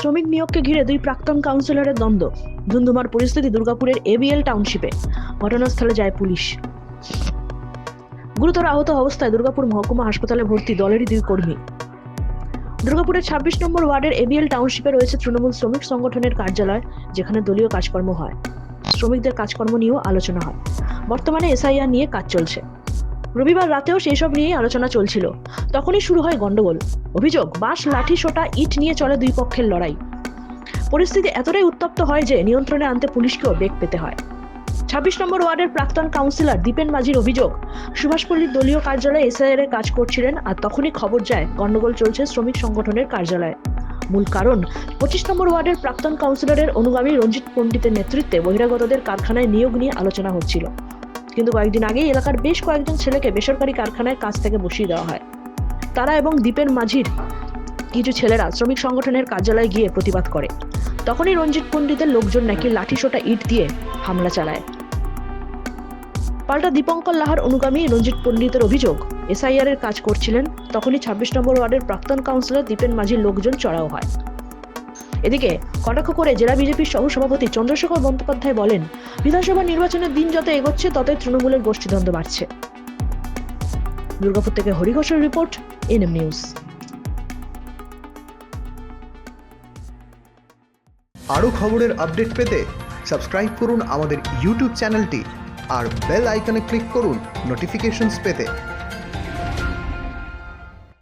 শ্রমিক নিয়োগকে ঘিরে দুই প্রাক্তন কাউন্সিলরের দ্বন্দ্ব। ধুন্ধুমার পরিস্থিতি দুর্গাপুরের এবিএল টাউনশিপে ঘটনাস্থলে যায় পুলিশ। গুরুতর আহত অবস্থায় দুর্গাপুর মহকুমা হাসপাতালে ভর্তি দলেরই দুই কর্মী। দুর্গাপুরের ছাব্বিশ নম্বর ওয়ার্ডের এবিএল টাউনশিপে রয়েছে তৃণমূল শ্রমিক সংগঠনের কার্যালয়, যেখানে দলীয় কাজকর্ম হয়। শ্রমিকদের কাজকর্ম নিয়েও আলোচনা হয়। বর্তমানে এসআইআর নিয়ে কাজ চলছে। রবিবার রাতেও সেই সব নিয়েই আলোচনা চলছিল। তখনই শুরু হয় গন্ডগোল অভিযোগ, বাঁশ, লাঠি, সোটা, ইট নিয়ে চলে দুই পক্ষের লড়াই। পরিস্থিতি এতটাই উত্তপ্ত হয় যে নিয়ন্ত্রণে আনতে পুলিশকেও বেগ পেতে হয়। ছাব্বিশ নম্বর ওয়ার্ডের প্রাক্তন কাউন্সিলর দীপেন মাঝির অভিযোগ সুভাষপল্লীর দলীয় কার্যালয়ে এসআইআর কাজ করছিলেন আর তখনই খবর যায় গন্ডগোল চলছে শ্রমিক সংগঠনের কার্যালয়ে। মূল কারণ, পঁচিশ নম্বর ওয়ার্ডের প্রাক্তন কাউন্সিলরের অনুগামী রঞ্জিত পণ্ডিতের নেতৃত্বে বহিরাগতদের কারখানায় নিয়োগ নিয়ে আলোচনা হচ্ছিল। কিন্তু কয়েকদিন আগে এলাকার বেশ কয়েকজন ছেলেকে বেসরকারি কারখানায় কাজ থেকে বসিয়ে দেওয়া হয়। তারা এবং দ্বীপের মাঝির কিছু ছেলেরা শ্রমিক সংগঠনের কার্যালয়ে গিয়ে প্রতিবাদ করে। তখনই রঞ্জিত পণ্ডিতের লোকজন নাকি লাঠিসোটা ইট দিয়ে হামলা চালায়। পাল্টা দীপঙ্কর লাহার অনুগামী রঞ্জিত পণ্ডিতের অভিযোগ এসআইআর এর কাজ করছিলেন, তখনই ছাব্বিশ নম্বর ওয়ার্ডের প্রাক্তন কাউন্সিলর দীপেন মাঝির লোকজন চড়াও হয়। এদিকে কটাক্ষ করে জেলা বিজেপির সহসভাপতি চন্দ্রশেখর বন্দ্যোপাধ্যায় বলেন, বিধানসভা নির্বাচনের দিন যত এগোচ্ছে, ততই তৃণমূলের গোষ্ঠীদ্বন্দ্ব বাড়ছে। দুর্গাপুর থেকে হরিঘোষের রিপোর্ট, এনএম নিউজ। আরও খবরের আপডেট পেতে সাবস্ক্রাইব করুন আমাদের ইউটিউব চ্যানেলটি আর বেল আইকনে ক্লিক করুন নোটিফিকেশনস পেতে।